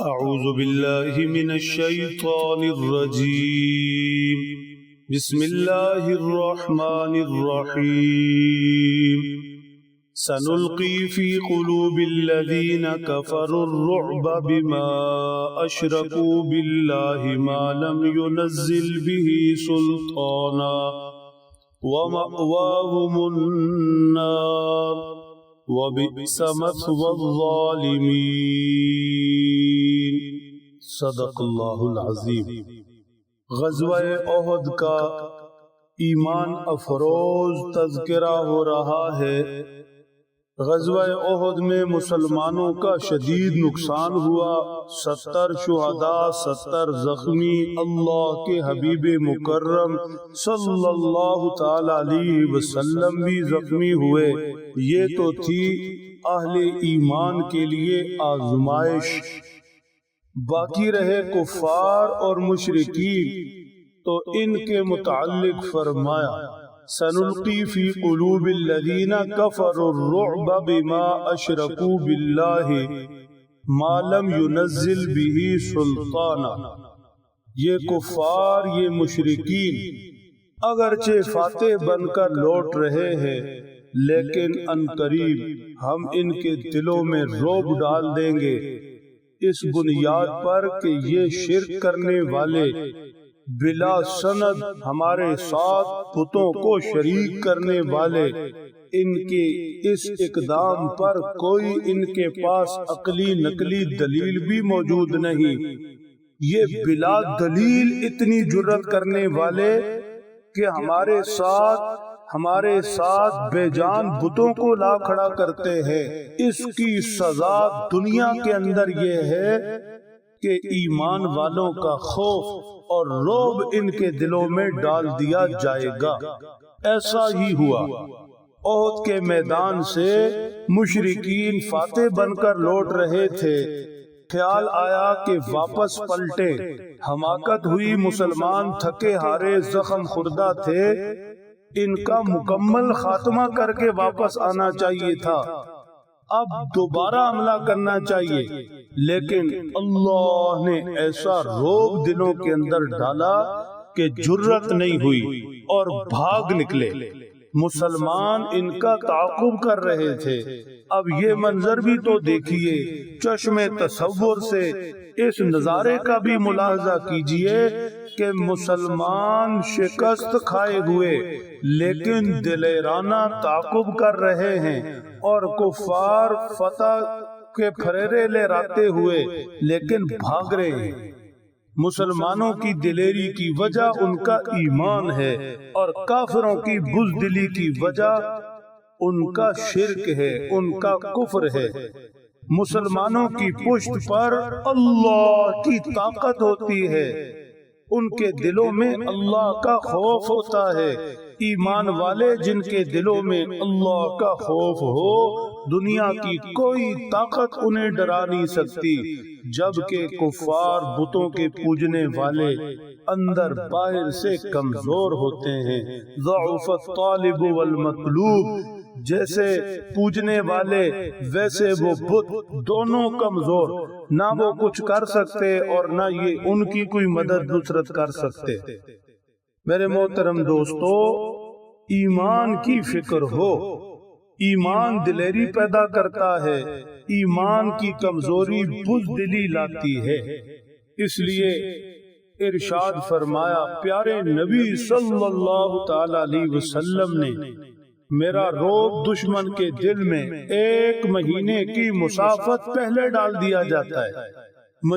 أعوذ بالله من الشيطان الرجيم. بسم الله الرحمن الرحيم. سنلقي في قلوب الذين كفروا الرعب بما أشركوا بالله ما لم ينزل به سلطانا ومأواهم النار. وبئس مثوى الظالمين. صدق اللہ العظیم غزوہ احد کا ایمان افروز تذکرہ ہو رہا ہے۔ غزوہ احد میں مسلمانوں کا شدید نقصان ہوا۔ ستر شہداء، ستر زخمی۔ اللہ کے حبیب مکرم صلی اللہ تعالی علیہ وسلم بھی زخمی ہوئے۔ یہ تو تھی اہل ایمان کے لیے آزمائش۔ باقی رہے کفار اور مشرقین تو ان کے متعلق فرمایا سنلقی فی قلوب الذین کفروا الرعب بما اشرکوا باللہ ما لم ينزل به سلطانا۔ یہ کفار، یہ مشرقین اگرچہ فاتح بن کر لوٹ رہے ہیں، لیکن ان قریب ہم ان کے دلوں میں روب ڈال دیں گے۔ اس بنیاد پر کہ یہ شرک کرنے والے بلا سند ہمارے ساتھ پتوں کو شریک کرنے والے، ان کے اس اقدام پر کوئی ان کے پاس عقلی نقلی دلیل بھی موجود نہیں۔ یہ بلا دلیل اتنی جرت کرنے والے کہ ہمارے ساتھ ہمارے ساتھ بے جان بتوں کو لا کھڑا کرتے ہیں۔ اس کی سزا دنیا کے اندر یہ ہے کہ ایمان والوں کا خوف اور روب ان کے دلوں میں ڈال دیا جائے گا۔ ایسا ہی ہوا۔ عہد کے میدان سے مشرقین فاتح بن کر لوٹ رہے تھے۔ خیال آیا کہ واپس پلٹے۔ حماقت ہوئی مسلمان تھکے ہارے زخم خوردہ تھے۔ ان کا مکمل خاتمہ کر کے واپس آنا چاہیے تھا۔ اب دوبارہ حملہ کرنا چاہیے۔ لیکن اللہ نے ایسا روگ دلوں کے اندر ڈالا کہ جرت نہیں ہوئی اور بھاگ نکلے۔ مسلمان ان کا تعاقب کر رہے تھے۔ اب یہ منظر بھی تو دیکھیے۔ چشم تصور سے اس نظارے کا بھی ملاحظہ کیجیے کہ مسلمان شکست کھائے ہوئے، لیکن دلیرانہ تعاقب کر رہے ہیں اور کفار فتح کے پھریرے لے راتے ہوئے، لیکن بھاگ رہے ہیں۔ مسلمانوں کی دلیری کی وجہ ان کا ایمان ہے اور کافروں کی بزدلی کی وجہ ان کا شرک ہے، ان کا کفر ہے۔ مسلمانوں کی پشت پر اللہ کی طاقت ہوتی ہے۔ ان کے دلوں میں اللہ کا خوف ہوتا ہے۔ ایمان والے جن کے دلوں میں اللہ کا خوف ہو دنیا کی کوئی طاقت انہیں ڈرا نہیں سکتی جبکہ کفار بتوں کے پوجنے والے اندر باہر سے کمزور ہوتے ہیں۔ ضعف الطالب والمطلوب جیسے پوجنے والے ویسے وہ بت دونوں کمزور۔ نہ وہ کچھ کر سکتے اور نہ یہ ان کی کوئی مدد نصرت کر سکتے۔ میرے محترم دوستو ایمان کی فکر ہو۔ ایمان دلیری پیدا کرتا ہے ایمان کی کمزوری بزدلی لاتی ہے۔ اس لیے ارشاد فرمایا پیارے نبی صلی اللہ تعالی علیہ وسلم نے میرا روب دشمن کے دل میں ایک مہینے کی مسافت پہلے ڈال دیا جاتا ہے۔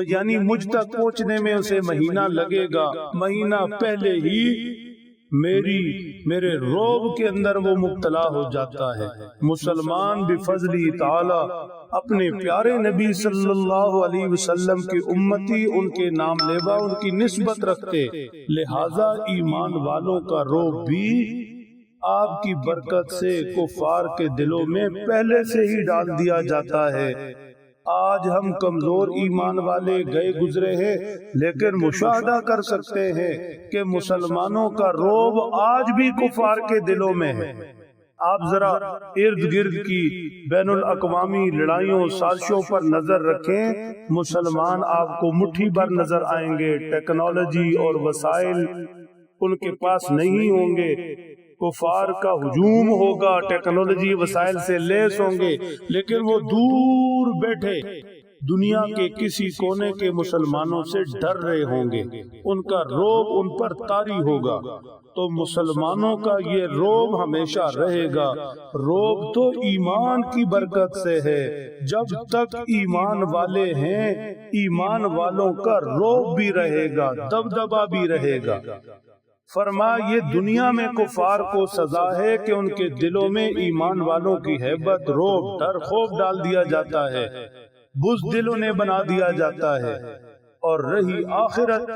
یعنی مجھ تک پہنچنے میں اسے مہینہ لگے گا مہینہ پہلے ہی میری میرے روب کے اندر وہ مبتلا ہو جاتا ہے۔ مسلمان بفضلی تعالی اپنے پیارے نبی صلی اللہ علیہ وسلم کی امتی ان کے نام لیوا ان کی نسبت رکھتے۔ لہذا ایمان والوں کا روب بھی آپ کی برکت سے کفار کے دلوں میں پہلے سے ہی ڈال دیا جاتا ہے۔ آج ہم کمزور ایمان والے گئے گزرے ہیں، لیکن مشاہدہ کر سکتے ہیں کہ مسلمانوں کا روب آج بھی کفار کے دلوں میں ہے۔ آپ ذرا ارد گرد کی بین الاقوامی لڑائیوں، سازشوں پر نظر رکھیں۔ مسلمان آپ کو مٹھی بھر نظر آئیں گے۔ ٹیکنالوجی اور وسائل ان کے پاس نہیں ہوں گے۔ کفار کا ہجوم ہوگا، ٹیکنالوجی وسائل سے لیس ہوں گے، لیکن وہ دور بیٹھے۔ دنیا کے کسی کونے کے مسلمانوں سے ڈر رہے ہوں گے۔ ان کا روب ان پر تاری ہوگا۔ تو مسلمانوں کا یہ روب ہمیشہ رہے گا۔ روب تو ایمان کی برکت سے ہے۔ جب تک ایمان والے ہیں، ایمان والوں کا روب بھی رہے گا دبدبا بھی رہے گا۔ فرما، یہ دنیا میں کفار کو سزا ہے کہ ان کے دلوں میں ایمان والوں کی حیبت، روب، ڈر، خوف ڈال دیا جاتا ہے۔ بز دل انہیں بنا دیا جاتا ہے۔ اور رہی آخرت،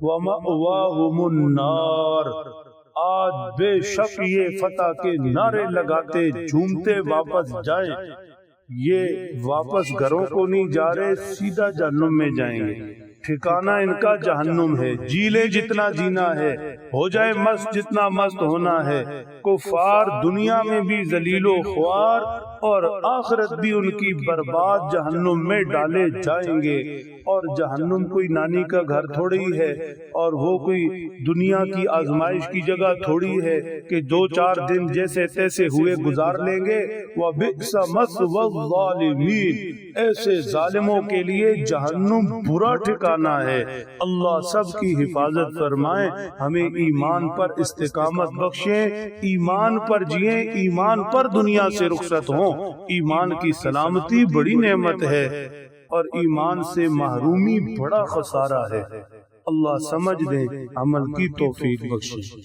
وَمَأْوَاهُمُ النَّارِ۔ آج بے شک یہ فتح کے نعرے لگاتے، جھومتے واپس جائیں۔ یہ واپس گھروں کو نہیں جا رہے، سیدھا جہنم میں جائیں گے۔ ٹھکانہ ان کا جہنم ہے۔ جیلے جتنا جینا ہے، ہو جائے مست جتنا مست ہونا ہے۔ کفار دنیا میں بھی ذلیل و خوار اور آخرت بھی ان کی برباد جہنم میں ڈالے جائیں گے۔ اور جہنم کوئی نانی کا گھر تھوڑی ہے، اور وہ کوئی دنیا کی آزمائش کی جگہ تھوڑی ہے کہ دو چار دن جیسے تیسے ہوئے گزار لیں گے۔ وہ ایسے ظالموں کے لیے جہنم برا ٹھکانا ہے۔ اللہ سب کی حفاظت فرمائے۔ ہمیں ایمان پر استقامت بخشیں۔ ایمان پر جئیں۔ ایمان پر دنیا سے رخصت ہوں ایمان کی سلامتی بڑی نعمت ہے اور ایمان سے محرومی بڑا خسارہ ہے۔ اللہ سمجھ دے، عمل کی توفیق بخشے۔